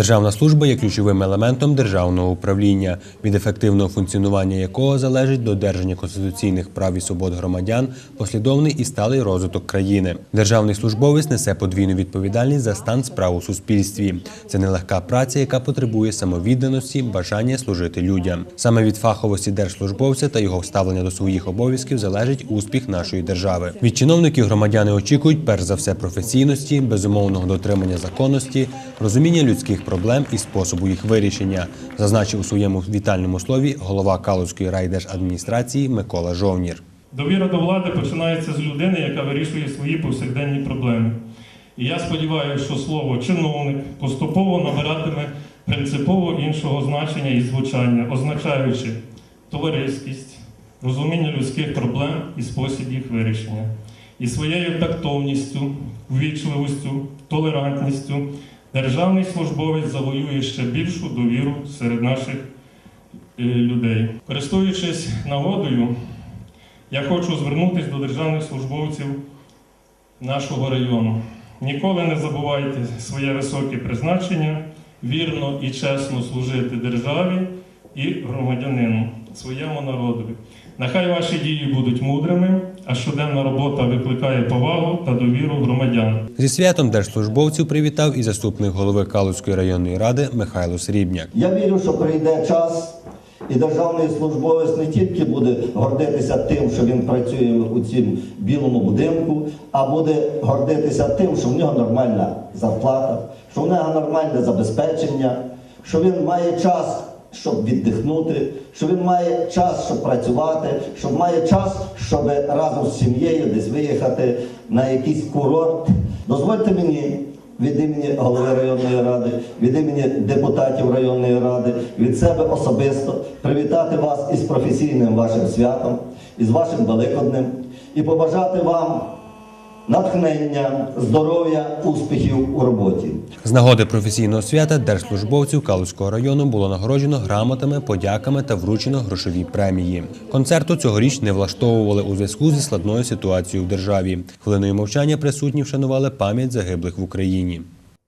Державна служба є ключовим елементом державного управління, від ефективного функціонування якого залежить додержання конституційних прав і свобод громадян, послідовний і сталий розвиток країни. Державний службовець несе подвійну відповідальність за стан справ у суспільстві. Це нелегка праця, яка потребує самовідданості, бажання служити людям. Саме від фаховості держслужбовця та його ставлення до своїх обов'язків залежить успіх нашої держави. Від чиновників громадяни очікують перш за все професійності, безумовного дотримання законності, розуміння людських проблем і способу їх вирішення, зазначив у своєму вітальному слові голова Калузької райдержадміністрації Микола Жовнір. Довіра до влади починається з людини, яка вирішує свої повсякденні проблеми. І я сподіваюся, що слово чиновник поступово набиратиме принципово іншого значення і звучання, означаючи товариськість, розуміння людських проблем і спосіб їх вирішення. І своєю тактовністю, ввічливістю, толерантністю державний службовець завоює ще більшу довіру серед наших е, людей. Користуючись нагодою, я хочу звернутися до державних службовців нашого району. Ніколи не забувайте своє високе призначення, вірно і чесно служити державі і громадянину, своєму народові. Нехай ваші дії будуть мудрими, а щоденна робота викликає повагу та довіру громадян. Зі святом держслужбовців привітав і заступник голови Калузької районної ради Михайло Срібняк. Я вірю, що прийде час, і державний службовець не тільки буде гордитися тим, що він працює у цім білому будинку, а буде гордитися тим, що в нього нормальна зарплата, що в нього нормальне забезпечення, що він має час, щоб віддихнути, що він має час, щоб працювати, що має час, щоб разом з сім'єю десь виїхати на якийсь курорт. Дозвольте мені від імені голови районної ради, від імені депутатів районної ради, від себе особисто привітати вас із професійним вашим святом, із вашим великоднем і побажати вам натхнення, здоров'я, успіхів у роботі. З нагоди професійного свята держслужбовців Калузького району було нагороджено грамотами, подяками та вручено грошові премії. Концерту цьогоріч не влаштовували у зв'язку зі складною ситуацією в державі. Хвилиною мовчання присутні вшанували пам'ять загиблих в Україні.